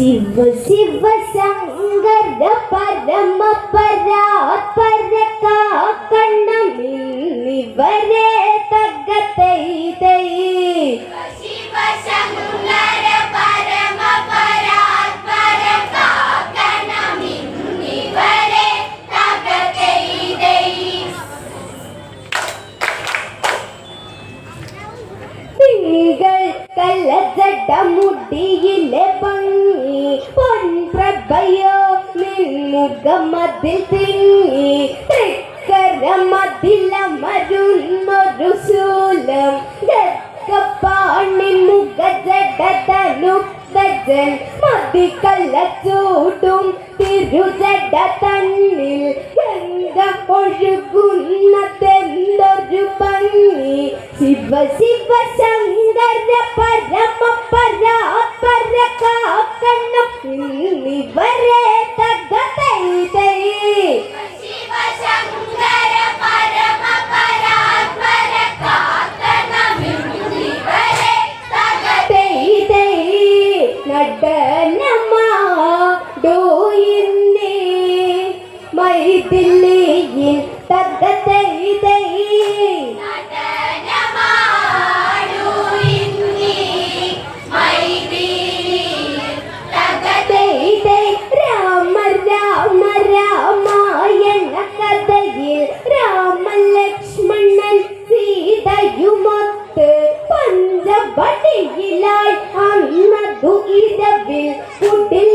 ശിവ ശിവ ശങ്കര പരമ പരാത്പര കാക്കണ്ണമിവരെ തകത്തൈ തൈ ശിവ ശങ്കര പരമ പരാത്പര കാക്കണ്ണമിവരെ തകത്തൈ തൈ മുടിയിലെ പങ്ക പൊൻപ്രഭയോ നിന്നുകമതിൽ തിങ്ങി തൃക്കരമതിലമരുന്നൊരു ശൂലം ഗർഗപ്പാണി മുഖജടതനു ഗജൻ മതിക്കല്ല ചൂടും തന്നിൽ ഗംഗം ഒഴുകുന്നതെന്തൊരു ഭംഗി. ശിവ ശിവ ശങ്കര പരമ പരാപര കാക്കണം ഇന്നിവരെ തകതൈ തൈ لا يرحم مده إذا بالقدر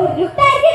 Ой, люхтарки